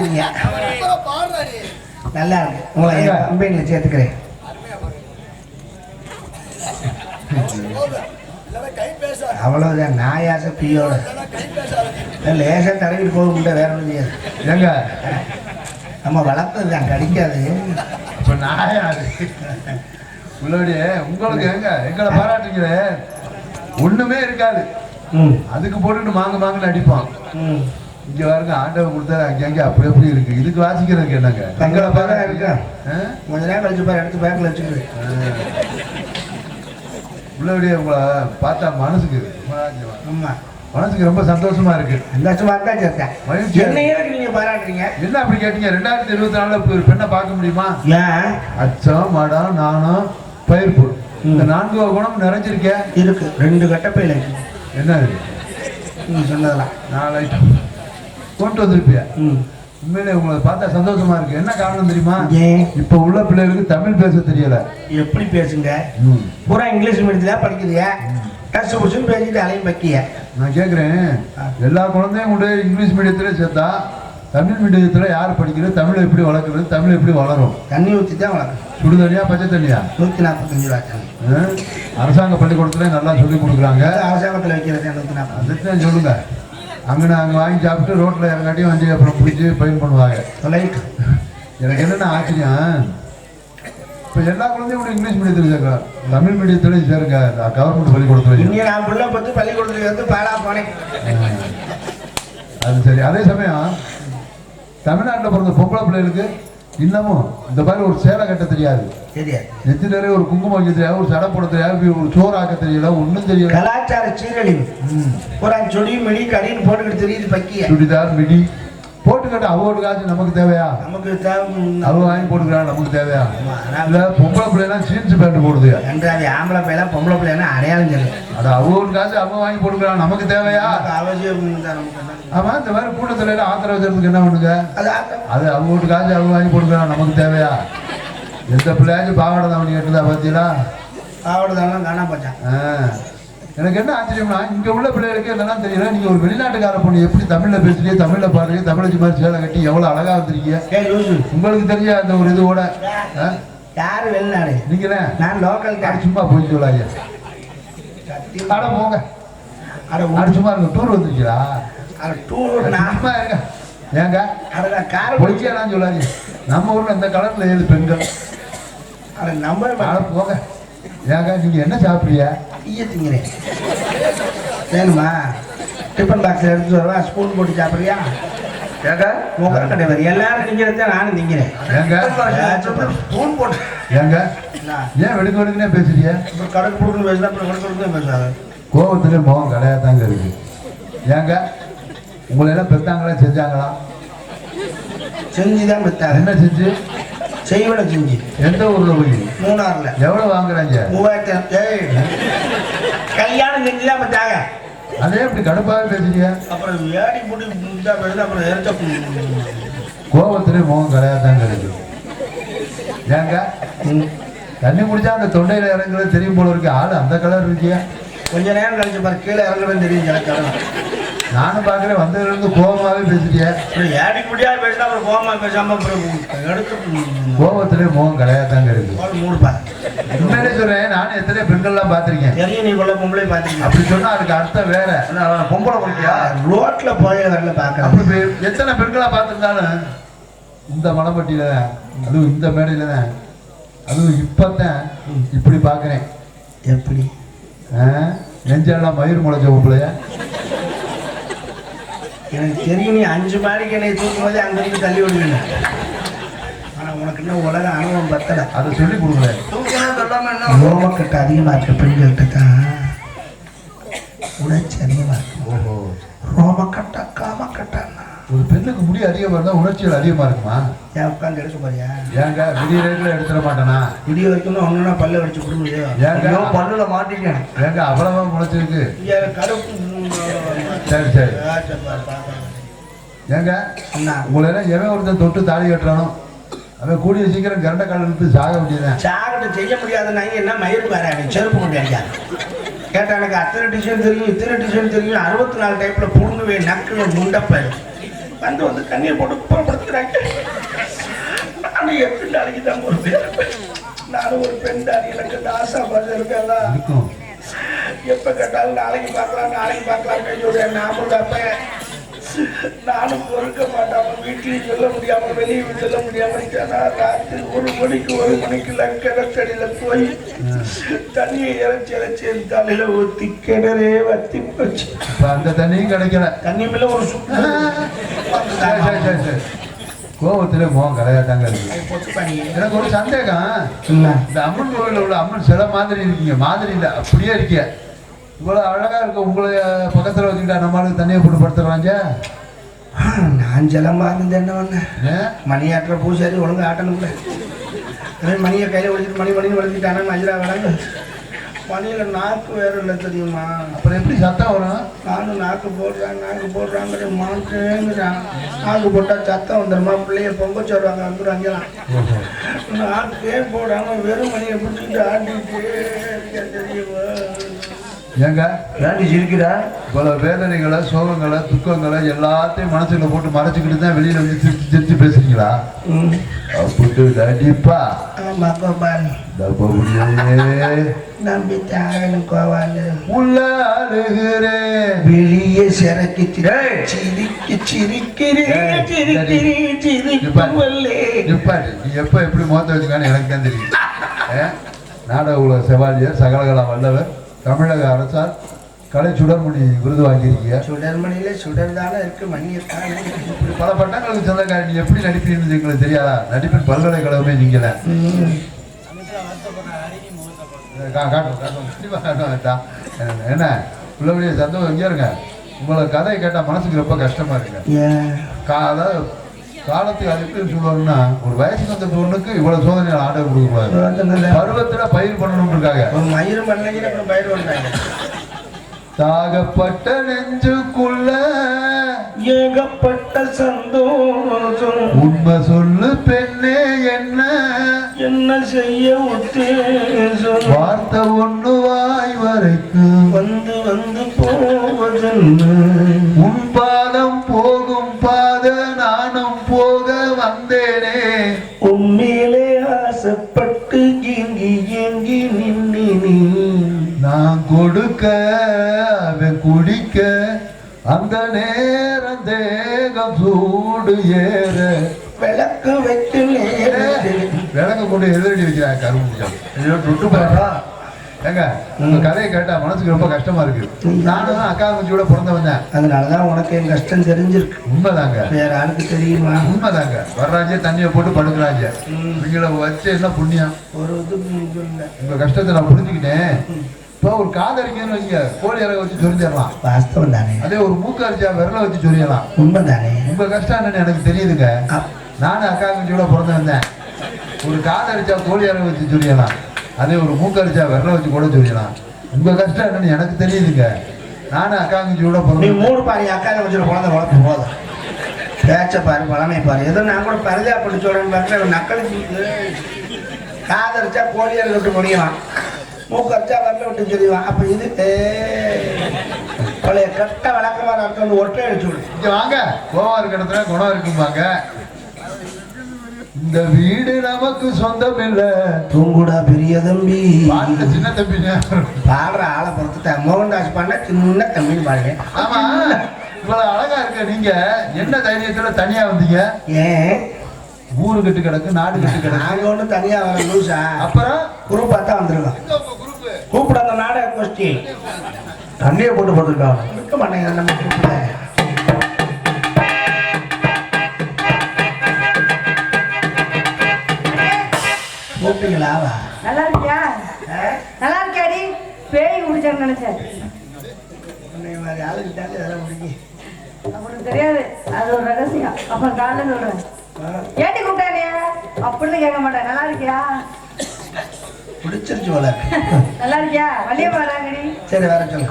பாடிக்கிறீங்க நல்லா இருக்கு. உங்களை என் கம்பெனியில் சேர்த்துக்கிறேன். அவ்வளோதான் நாயாச பியோட லேசாக தடவிட்டு போக முடியல வேற ஒன்றும் இல்லைங்க நம்ம வளர்த்தது தான் கிடைக்காது. இப்போ நாயாது உள்ளோடைய உங்களுக்கு எங்க? எங்களை பாராட்டுங்களே ஒண்ணுமே இருக்காது. அதுக்கு போட்டுட்டு மாங்க மாங்கன்னு அடிப்பான். இங்க பாருங்க ஆண்டவன் கொடுத்தாரு அங்கே அங்கே அப்படி அப்படி இருக்கு. இதுக்கு வாசிக்கிறதுக்கு என்னங்க? தங்களை பார்க்க இருக்கேன் கொஞ்ச நேரம் கழிச்சு பாரு எடுத்து பேங்க்ல வச்சுக்கிறேன். உள்ளபடியே உங்களை பார்த்தா மனசுக்கு மனசுக்கு ரொம்ப சந்தோஷமா இருக்கு. சந்தோஷமா இருந்தா என்னையே நீங்க பாராட்டுறீங்க. என்ன அப்படி கேட்டீங்க? ரெண்டாயிரத்தி இருபத்தி நாலுல ஒரு பெண்ணை பார்க்க முடியுமா? அச்சம் மடம் நானும் பயிர் பொருள் இந்த நான்கு குணம் நிறைஞ்சிருக்கேன் இருக்கு. ரெண்டு கட்டப்பையில என்ன இருக்கு நீங்க சொன்னதெல்லாம். நாலு ஐட்டம். கொண்டு வந்திருப்பியா. ம். உண்மையிலே உங்களை பார்த்தா சந்தோஷமா இருக்கு. என்ன காரணம் தெரியுமா? ஏன்? இப்ப உள்ள பிள்ளைகளுக்கு தமிழ் பேச தெரியல. எப்படி பேசுங்க. பூரா இங்கிலீஷ் மீடியத்துல படிக்குதுங்க. டச்சு புடிச்சுன்னு பேசிட்டு அலையும் பக்கிய நான் கேக்குறேன். எல்லா குழந்தையும் கொண்டு போய் இங்கிலீஷ் மீடியத்துல சேர்த்தா தமிழ் மீடியத்துல யார் படிக்கிறது தமிழ் எப்படி வளர்க்குறது தமிழ் எப்படி வளரும்? தண்ணி ஊற்றி தான் வளர்க்கணும். சுடு தண்ணியா பச்சை தண்ணியா? நூற்றி நாற்பத்தஞ்சு ரூபா தண்ணி. ஆ? அரசாங்க பள்ளிக்கூடத்துல நல்லா சொல்லி கொடுக்குறாங்க. அரசாங்கத்தில் வைக்கிறது நூற்றி நாற்பது சொல்லுங்க. அங்கே அங்கே வாங்கி சாப்பிட்டு ரோட்டில் இறங்காட்டியும் வண்டி அப்புறம் பிடிச்சி பயன் பண்ணுவாங்க. லைட் எனக்கு என்னென்ன ஆச்சரியம் இப்போ எல்லா குழந்தையும் கூட இங்கிலீஷ் மீடியத்தில் சேர்க்கலாம் தமிழ் மீடியத்தில் சேருங்க கவர்மெண்ட் பள்ளிக்கூடத்தில் இங்கே நான் பிள்ளை பத்து பள்ளிக்கூடத்துக்கு வந்து பாலா போனேன். அது சரி. அதே சமயம் தமிழ்நாட்டில் பிறந்த பொம்பளை பிள்ளைகளுக்கு இன்னமும் இந்த மாதிரி ஒரு சேலை கட்ட தெரியாது. தெரியாது. நெத்தி நிறைய ஒரு குங்குமம் வைக்க தெரியாது ஒரு சடை போட தெரியாது ஒரு சோறு ஆக்க தெரியல ஒன்றும் தெரியல கலாச்சார சீரழிவு. ம். பூரா சொடி மிடி கடின்னு போட்டுக்கிட்டு தெரியுது பக்கிய. சுடிதார் மிடி போட்டுக்கட்ட அவோடு காசு நமக்கு தேவையா? நமக்கு தேவை அவ வாங்கி போட்டுக்கிறான் நமக்கு தேவையா? இல்ல பொம்பளை பிள்ளைலாம் ஜீன்ஸ் பேண்ட் போடுது ரெண்டாவது ஆம்பளை பையனா பொம்பளை பையனா அடையாளம் சொல்லு. அட அவோடு காசு அவன் வாங்கி போட்டுக்கிறான் நமக்கு தேவையா? அவசியம் தான் நமக்கு என்ன. ஆமா இந்த மாதிரி கூட்டத்துல ஆத்திரம் வச்சுறதுக்கு என்ன பண்ணுங்க? அது அவோடு காசு அவன் வாங்கி போட்டுக்கிறான் நமக்கு தேவையா? எந்த பிள்ளையாச்சும் பாவாடை தான் கேட்டுதா பார்த்தீங்களா பாவடதெல்லாம் காணா போச்சான் ஆ. எனக்கு என்ன ஆச்சரியம்னா இங்க உள்ள பிள்ளைகளுக்கு என்னன்னா தெரியல நீங்க ஒரு வெளிநாட்டுக்கார பொண்ணு எப்படி தமிழ்ல பேசுறீங்க தமிழ்ல பாடுறீங்க தமிழச்சி மாதிரி சேலை கட்டி எவ்வளவு அழகா வந்திருக்கீங்க? ஏய் லூசு. உங்களுக்கு தெரிஞ்ச அந்த ஒரு இதுவோட ஆ? யாரு வெளிநாடு? நீங்களே நான் லோக்கல் அட சும்மா போய் சொல்லாங்க அட போங்க. அட அட சும்மா இருங்க டூர் வந்திருக்கீங்களா? அட டூர் நான் சும்மா இருங்க. ஏங்க? அட நான் கார் பொய்க்கலாம் சொல்லாதீங்க. நம்ம ஊர்ல இந்த கலர்ல ஏழு பெண்கள். அட அட போங்க. ஏங்க நீங்க என்ன சாப்பிடுறீங்க டீயை திங்கிறேன் வேணுமா? டிஃபன் பாக்ஸில் எடுத்து வரவா? ஸ்பூன் போட்டு சாப்பிட்றியா? ஏங்க? உங்க கிடையாது எல்லாரும் திங்கிறத நானும் திங்கிறேன். ஸ்பூன் போட்டு ஏங்க? ஏன் வெடுக்க வெடுக்குனே பேசுறீங்க அப்புறம் கடைக்கு கொடுக்கணும் பேசுனா அப்புறம் கடைக்கு கொடுக்கணும் பேசாது கோபத்துல முகம் கிடையாதாங்க இருக்கு. ஏங்க? உங்களை எல்லாம் பெத்தாங்களா செஞ்சாங்களா? செஞ்சு தான் பெற்றாங்க என்ன செஞ்சு? செய்வன செஞ்சு எந்த ஊர்ல போய்? மூணாறுல எவ்வளவு வாங்குறாங்க? மூவாயிரத்தி ஏய் கல்யாணம் செஞ்சு தான் பெற்றாங்க அதே இப்படி கடுப்பாவே பேசுறீங்க? அப்புறம் ஏடி முடி முந்தா பேசுனா அப்புறம் எரிச்ச கோபத்துல முகம் கிடையாதாங்க இருக்கு ஏங்க ம். தண்ணி குடிச்சா அந்த தொண்டையில இறங்குறது தெரியும் போல இருக்கு. ஆளு அந்த கலர் இருக்கியா? கொஞ்ச நேரம் கழிச்சு பாரு கீழே இறங்குறேன்னு தெரியும் எனக்கு. நானும் பாக்குறேன் வந்ததுல இருந்து கோபமாவே பேசுறிய அப்புறம் ஏடி முடியா பேசினா அப்புறம் கோமா பேசாம அப்புறம் எடுத்து கோபத்திலே முகம் கிடையாதாங்க இருக்கு. மூடுப்பா உண்மையிலே சொல்றேன் நானும் எத்தனை பெண்கள்லாம் பார்த்திருக்கேன். தெரியும் நீ கொள்ள பொம்பளை பார்த்துக்கலாம் அப்படி சொன்னா அதுக்கு அர்த்தம் வேற. பொம்பளை குடிக்கியா? ரோட்ல போய் வரல பார்க்கலாம் அப்படி எத்தனை பெண்களா பார்த்திருந்தாலும் இந்த மலைப்பட்டியில தான் அதுவும் இந்த மேடையில தான் அதுவும் இப்பதான் இப்படி பார்க்கிறேன். எப்படி? நெஞ்செல்லாம் மயிர் முளைச்ச உங்களைய எனக்கு தெரியும் நீ அஞ்சு மாடிக்கு என்னை தூக்கும் போதே அங்கிருந்து தள்ளி விடுவீங்க ஆனா உனக்கு இன்னும் உலக அனுபவம் பத்தல. அதை சொல்லி என்ன? ரோமக்கட்டு அதிகமா இருக்க பெண்கள்கிட்ட. தான் உணர்ச்சி அதிகமா இருக்கும் ஓஹோ. ரோமக்கட்டா காமக்கட்டான்னா. ஒரு பெண்ணுக்கு முடி அதிகமா இருந்தா உணர்ச்சிகள் அதிகமா இருக்குமா? ஏன் உட்காந்து எடுக்க போறியா? ஏங்க விடிய ரேட்ல எடுத்துட மாட்டானா? விடிய வரைக்கும் ஒன்றுனா பல்ல வச்சு கொடுக்க முடியும் ஏங்க பல்லுல மாட்டிக்க ஏங்க அவ்வளவா முளைச்சிருக்கு இங்க கருப்பு சரி சரி. ஏங்க உங்களை எல்லாம் எவன் ஒருத்தன் தொட்டு தாலி கட்டுறானோ? அவன் கூடிய சீக்கிரம் கரண்ட கால இழுத்து சாக வேண்டியதான் சாகட்டை செய்ய முடியாத நாய் என்ன மயிர் பாரு நீ செருப்பு கொண்டு அடியா கேட்டா எனக்கு அத்தனை டிசைன் தெரியும் இத்தனை டிசைன் தெரியும். அறுபத்தி நாலு டைப்ல புடுங்குவே நக்கு முண்டப்ப. வந்து வந்து கண்ணீர் போட்டு புறப்படுத்துறாங்க. நானும் எப்படி நாளைக்கு தான் ஒரு பேர் நானும் ஒரு பெண் தான் எனக்கு ஆசா பாசம் இருக்கா இருக்கும். எப்ப கேட்டாலும் நாளைக்கு பார்க்கலாம் நாளைக்கு பார்க்கலாம். சொல்றேன் நாமும் அப்ப நானும் பொறுக்க மாட்டாம வீட்லயும் சொல்ல முடியாம வெளியே சொல்ல முடியாம இருக்கானா? ராத்திரி ஒரு மணிக்கு ஒரு மணிக்கு கிணத்தடியில போய் தண்ணியை இறைச்சி இறைச்சி தலையில ஊத்தி கிணறே வத்தி போச்சு. அந்த தண்ணியும் கிடைக்கல. தண்ணி மேல ஒரு சரி. கோபத்திலே முகம் பண்ணி எனக்கு ஒரு சந்தேகம். இந்த அம்மன் கோவில்ல உள்ள அம்மன் சிலை மாதிரி இருக்கீங்க மாதிரி இல்லை அப்படியே இருக்கீங்க இவ்வளவு அழகா இருக்க உங்களை பக்கத்துல வச்சுக்கிட்டா நம்மளுக்கு தண்ணியை போட்டு படுத்துறாங்க நான் ஜலமா இருந்து என்ன பண்ணேன் மணி ஆட்டுற பூசாரி ஒழுங்கா ஆட்டணும்ல அதே மணியை கையில் ஒழிச்சிட்டு மணி மணி வளர்த்திட்டானா மஜரா வேணாங்க மணியில் நாக்கு வேற இல்லை தெரியுமா? அப்புறம் எப்படி சத்தம் வரும்? நானும் நாக்கு போடுறேன் நாக்கு போடுறாங்கிற மாட்டேங்கிறான் நாக்கு போட்டால் சத்தம் வந்துடுமா பிள்ளைய பொங்க சொல்லுவாங்க வந்துடுவாங்கலாம் நாக்கே போடாம வெறும் மணியை பிடிச்சிட்டு இருக்கேன் தெரியுமா? ஏங்க? ஏன்டி சிரிக்கிறா இவ்வளவு வேதனைகளை சோகங்களை துக்கங்களை எல்லாத்தையும் மனசுல போட்டு மறைச்சுக்கிட்டு தான் வெளியில வந்து சிரிச்சு சிரிச்சு பேசுறீங்களா? உள்ள அழுகிறேன். வெளியே சிறக்கி. சிரிக்கி சிரிக்கிறேன் எப்ப எப்படி முகத்தை வச்சுக்கான்னு எனக்கு தான் தெரியும்? நாடக உலக செவாலியர் சகலகலா வல்லவர். தமிழக அரசால் கலை சுடர்மணி விருது வாங்கியிருக்கீங்க சுடர்மணியில சுடர் தானே இருக்கு தானே இப்படி பல பட்டங்களுக்கு சொந்தக்காரி நீ எப்படி நடிப்பீங்கன்னு எங்களுக்கு தெரியாதா? நடிப்பின் பல்கலைக்கழகமே நீங்களே. என்ன உள்ளபடியே சந்தோஷம். எங்கே இருங்க. உங்களை கதையை கேட்டால் மனசுக்கு ரொம்ப கஷ்டமா இருக்குங்க. ஏன்? கா அதாவது காலத்துக்கு அது எப்படி சொல்லுவாங்கன்னா ஒரு வயசுக்கு வந்த பொண்ணுக்கு இவ்வளவு சோதனை ஆர்டர் கொடுக்கக்கூடாது. பருவத்துல பயிர் பண்ணணும் இருக்காங்க மயிர் அப்புறம் பயிர் பண்றாங்க தாகப்பட்ட நெஞ்சுக்குள்ள ஏகப்பட்ட சந்தோஷம். உண்மை சொல்லு பெண்ணே என்ன? என்ன செய்ய உத்தேசம்? வார்த்தை ஒண்ணு வாய் வரைக்கும். வந்து வந்து போவதென்ன உன் பாதம் போகும் கொடுக்க அவன் குடிக்க அந்த நேரம் தேகம் சூடு ஏற. விளக்கு வைத்து விளங்க கொண்டு எதிரடி வைக்கிறாங்க கரும்பு விட்டு போறா ஏங்க உங்க கதையை கேட்டா மனசுக்கு ரொம்ப கஷ்டமா இருக்கு. நானும் அக்கா குஞ்சியோட பிறந்த வந்தேன். அதனாலதான் உனக்கு என் கஷ்டம் தெரிஞ்சிருக்கு. உண்மைதாங்க. வேற ஆளுக்கு தெரியுமா? உண்மைதாங்க. வர்றாங்க தண்ணியை போட்டு படுக்கிறாங்க. இவங்கள வச்சு என்ன புண்ணியம்? ஒரு இது உங்க கஷ்டத்தை நான் புரிஞ்சுக்கிட்டேன். இப்போ ஒரு காதடிக்கணும்னு வைங்க கோழி இறக வச்சு சொல்லிடலாம் வாஸ்தவம் தானே. அதே ஒரு மூக்க அரிச்சா விரல வச்சு சொல்லிடலாம் உண்மை தானே. உங்க கஷ்டம் என்னன்னு எனக்கு தெரியுதுங்க. நானும் அக்கா குஞ்சியோட பிறந்து வந்தேன். ஒரு காதடிச்சா கோழி இறக வச்சு சொல்லிடலாம் அதே ஒரு மூக்க அரிச்சா விரல வச்சு கூட சொல்லிடலாம் உங்க கஷ்டம் என்னன்னு எனக்கு தெரியுதுங்க. நானும் அக்கா குஞ்சியோட நீ பிறந்து மூணு பாரு அக்கா வச்சுட்டு குழந்தை வளர்த்து போதும் பேச்ச பாரு பழமை பாரு. ஏதோ நான் கூட பரிதா பண்ணி சொல்றேன்னு பார்க்குறேன் நக்களுக்கு காதரிச்சா கோழியர் விட்டு முடியலாம். மூக்கரிச்சா வரல விட்டு தெரியுவான் அப்ப இது பழைய கட்ட விளக்கமாக அர்த்தம் வந்து ஒற்றை அடிச்சு விடு. இங்க வாங்க. இருக்கிற இடத்துல குணம் இருக்கும்பாங்க. இந்த வீடு நமக்கு சொந்தம் இல்ல தூங்குடா பெரிய தம்பி. சின்ன தம்பி. பாடுற ஆளை பொறுத்துட்டேன் மோகன்தாஸ் பண்ண சின்ன தம்பின்னு பாருங்க. ஆமா. இவ்வளவு அழகா இருக்க நீங்க. என்ன தைரியத்துல தனியா வந்தீங்க? ஏன் ஊரு கட்டு கிடக்கு நாடு கட்டு கிடக்கு. நாங்க ஒன்றும் தனியா வர லூசா. அப்புறம்? குரூப் பார்த்தா வந்துருக்கோம் கூப்பிட அந்த நாடக கோஷ்டி. தண்ணியை போட்டு போட்டுருக்கான் இருக்க மாட்டேங்க நம்ம கூப்பிட கூப்பிட்டீங்களா? வா. நல்லா இருக்கியா? நல்லா இருக்கியாடி? பேய் முடிச்சான்னு நினைச்சேன். உன்னை மாதிரி ஆளுக்கிட்டாலே அதெல்லாம் முடியும் அவனுக்கு தெரியாது. அது ஒரு ரகசியம். அப்புறம் காலைல சொல்றேன் ஏட்டி கூப்பிட்டானே? அப்படின்னு கேட்க மாட்டேன். நல்லா இருக்கியா? பிடிச்சிருச்சு போல. நல்லா இருக்கியா? வழிய பாடாங்கடி சரி வேற சொல்லு.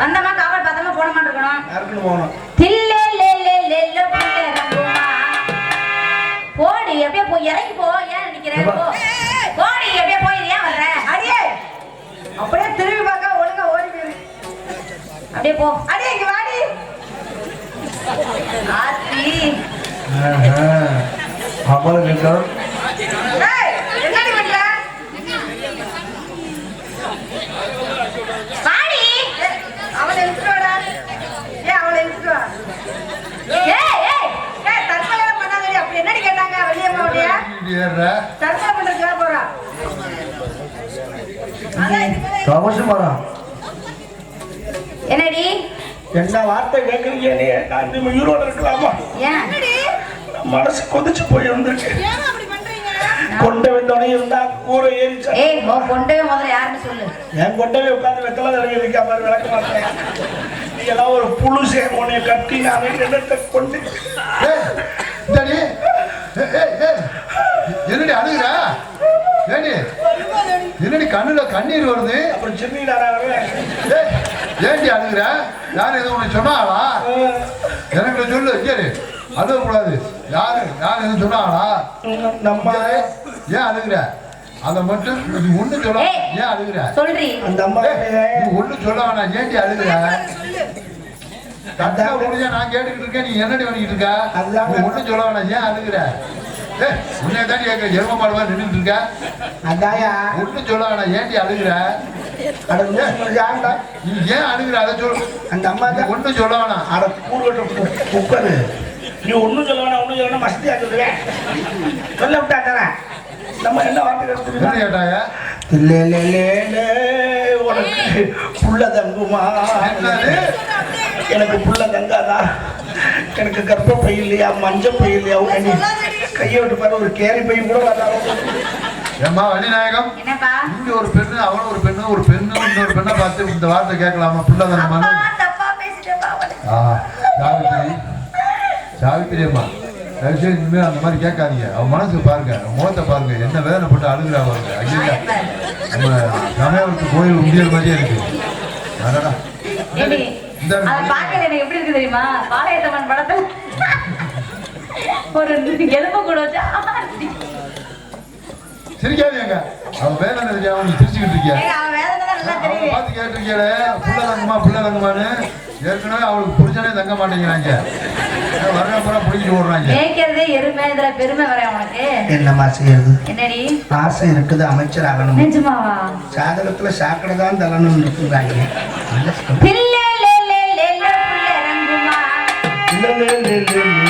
வந்தமா காவல் பார்த்தமா போன மாட்டு இருக்கணும். யாருக்குன்னு போகணும்? தில்லே லே லே லே லோ. போடி அப்படியே போய் இறங்கி போ. ஏன் நிக்கிற போ. போடி அப்படியே போய் ஏன் வர்ற? அடியே. அப்படியே திரும்பி பார்க்க ஒழுங்கா ஓடி அப்படியே போ. அடியே இங்க வாடி. ஆத்தி. ஏய், என்னடி பண்ற வாடி ஏய், அவளை இழுத்துட்டு வாடா ஏன் அவளை இழுத்துட்டு வா ஏய் ஏய் ஏய் தற்கொலை பண்ணாதடி அப்படி என்னடி கேட்டாங்க வெளியம்மா உடைய ஏறுற தற்கொலை பண்றதுக்கு போறா அதான் இதுக்கு மேல தவசு மரம் என்னடி? என்ன வார்த்தை கேட்குறீங்க? நீ நான் இந்த உயிரோட இருக்கலாமா? ஏன்? மனசு கொதிச்சு போய் இருந்திருக்கு. ஏன் அப்படி பண்றீங்க? கொண்ட வெந்தோடனே இருந்தா கூரை ஏறிச்சா? ஏய் கொண்டவே முதல்ல யாருன்னு சொல்லு. என் கொண்டவே உட்காந்து வெத்தலை தடவை இருக்க மாதிரி விளக்க மாட்டேன் நீ எல்லாம் ஒரு புழுசே உன்னைய கட்டி நான் இடத்தை கொண்டு ஏய், இந்தாடி. ஏய், ஏய், ஏய். என்னடி அழுகுற? ஏடி என்னடி கண்ணுல கண்ணீர் வருது? அப்புறம் ஏண்டி அழுகுற? யார் எதுவும் உனக்கு சொன்னாங்களா எனக்கு சொல்லு சரி அழுக கூடாது யாரு? யார் எதுவும் சொன்னாங்களா நம்ம ஏன் அழுகுற? அதை மட்டும் ஒண்ணு சொல்ல. ஏன் அழுகுற? அந்த அந்த அம்மா ஒண்ணு சொல்ல வேணாம். ஏண்டி அழுகுற? கரெக்டா முடிஞ்சா நான் கேட்டுக்கிட்டு இருக்கேன். நீ என்னடி பண்ணிக்கிட்டு இருக்க? அதுதான் நீ ஒண்ணும் சொல்ல வேணாம். ஏன் அழுகுற? உன்னை தாண்டி கேட்க எரும மாடு மாதிரி நின்றுட்டு இருக்க? அதாயா ஒண்ணும் சொல்ல வேணாம் ஏண்டி அழுகுற? நீ ஏன் அழுகுற? அதை சொல்லு. அந்த அம்மா ஒண்ணும் சொல்ல வேணாம் அட கூறுகட்ட குக்கரு. நீ ஒன்றும் சொல்ல வேணாம் ஒன்றும் சொல்ல மஸ்தியா சொல்லுவேன் சொல்ல விட்டா தரேன். நம்ம என்ன வார்த்தை என்ன எடுத்துருக்கோம் கேட்டாங்க லே லே லே லே உனக்கு புள்ள தங்குமா? எனக்கு புள்ள தங்காதா எனக்கு கர்ப்பப்பை இல்லையா மஞ்சள் பை இல்லையா? உன்னை நீ கையை விட்டு பாரு ஒரு கேரி பை கூட வராது வள்ளிநாயகம்? என்னப்பா? இங்க ஒரு பெண்ணு அவன் ஒரு பெண்ணு ஒரு பெண்ணு இன்னொரு பெண்ணை பார்த்து இந்த வார்த்தை கேட்கலாமா? புள்ள. ஆ சாவித்திரி சாவித்திரி அம்மா தயவுசெய்து இனிமேல் அந்த மாதிரி கேட்காதீங்க. அவன் மனசு பாருங்க அவன் முகத்தை பாருங்க என்ன வேதனை போட்டு அழுகுறா பாருங்க. ஐயா நம்ம சமயத்து கோயில் உண்டியல் மாதிரியே இருக்கு. இந்த அதை பார்க்கல எனக்கு எப்படி இருக்கு தெரியுமா? பாளையத்தம்மன் படத்துல ஒரு எலும்பு கூட வச்சா சிரிக்காதீங்க அவன் வேதனை தெரியாம? நீ சிரிச்சுக்கிட்டு இருக்கியா? பார்த்து புள்ள தங்கம்மா புள்ள தங்கம்மான்னு ஏற்கனவே அவளுக்கு புரிஞ்சனே தங்க மாட்டேங்கிறாங்க. வர்ற அப்புறம் பிடிச்சிட்டு ஓடுறாங்க. மேய்க்கிறதே எருமை இதுல பெருமை வர உனக்கு. என்னம்மா செய்யறது? என்னடி? ஆசை இருக்குது அமைச்சர் ஆகணும். நிஜமாவா சாதகத்துல சாக்கடை தான் தரணும் இருக்குறாங்க தில்லே லே லே லே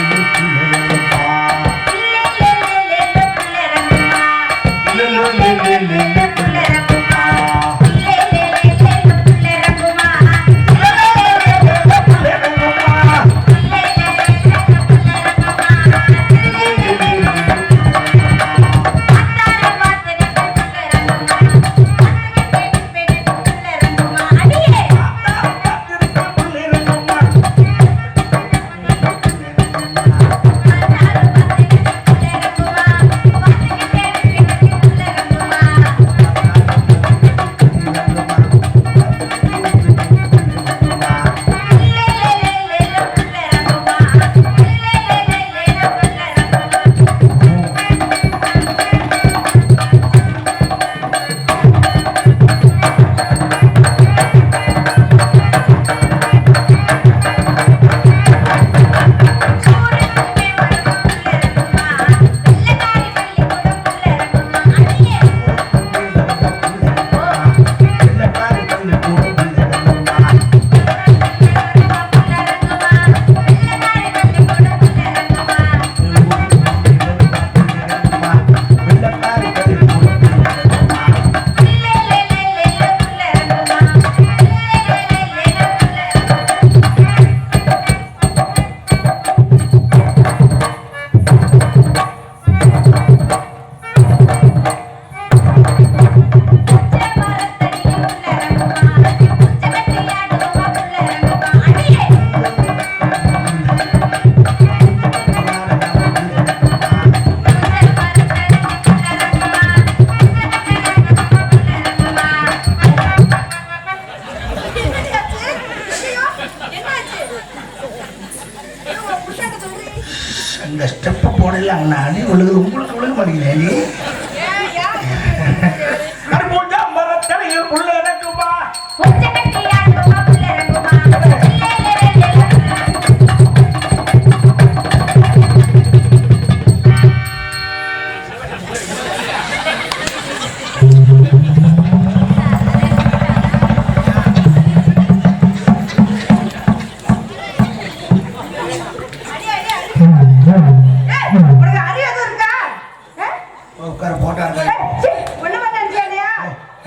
உட்கார போட்டா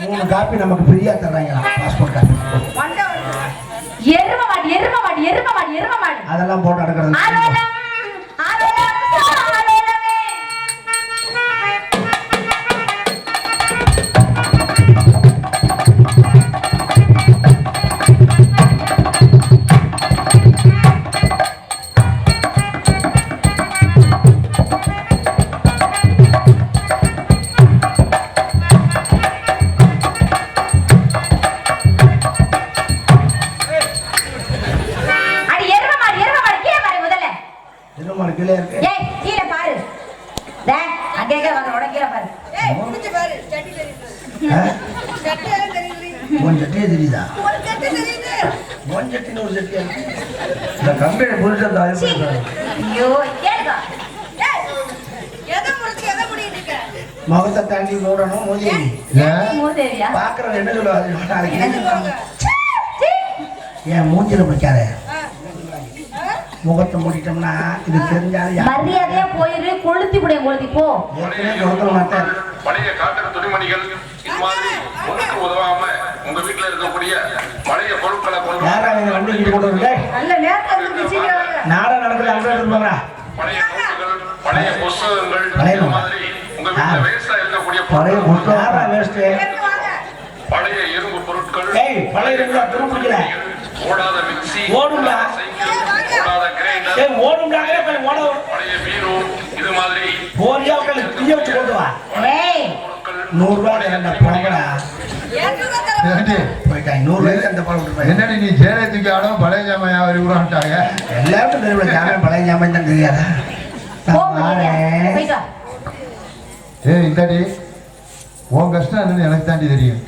மூணு காப்பி நமக்கு ஃப்ரீயா தர்றாங்களா பாஸ்போர்ட் காப்பி வந்த எரும மாடு எரும மாடு எரும மாடு எரும மாடு அதெல்லாம் போட்டு அடக்கிறது எல்லாம் தெரியுது. உன் சட்டியே தெரியுதா. உன் சட்டின்னு ஒரு சட்டியா? இந்த கம்பெனி புரிஞ்சது சீ. ஐயோ கேளுக்கா? முகத்தை தாண்டி என்ன? சொல்லுவாங்க? என் மூஞ்சில பிடிக்காத? முகத்தை மூடிட்டோம்னா இது தெரிஞ்சாலும் யாரும் மரியாதையா போயிரு கொளுத்தி கூட கொளுத்தி போ மாட்டேன் பழைய காட்டன் துணிமணிகள் இது மாதிரி ஒன்றுக்கு உதவாம உங்க வீட்டுல இருக்கக்கூடிய பழைய பொருட்களை கொண்டு இந்த வண்டி இங்க கொண்டு வந்து நல்ல நேரத்துல. நாடா நடக்குது அங்க எடுத்து போறா பழைய நோட்டுகள் பழைய புஸ்தகங்கள் நோட்டு. மாதிரி உங்க வீட்டுல வேஸ்டா இருக்கக்கூடிய பழைய பொருட்கள் முட்டை யாரா வேஸ்ட் எடுத்து வாங்க. பழைய இரும்பு பொருட்கள் ஏய் பழைய ஓடாத மிக்சி ஓடும்டா. சைக்கிள் ஓடாத கிரைண்டர் ஏய் ஓடும்டாங்க கொஞ்சம் ஓட. பழைய பீரோ இது மாதிரி. போறியா உட்காந்து தீய வச்சு கொண்டு வா. ஏய். நூறு ரூபாய் போங்கடா என்னடி நீ சேலை தூக்கி ஆடும் பழைய ஜாமையா வரி விடான்ட்டாங்க எல்லாருக்கும் தெரியும் ஜாமியம் பழைய ஜாமியம் தான் தெரியாதா? ஏய் இந்தாடி. உன் கஷ்டம் என்னன்னு எனக்கு தாண்டி தெரியும்.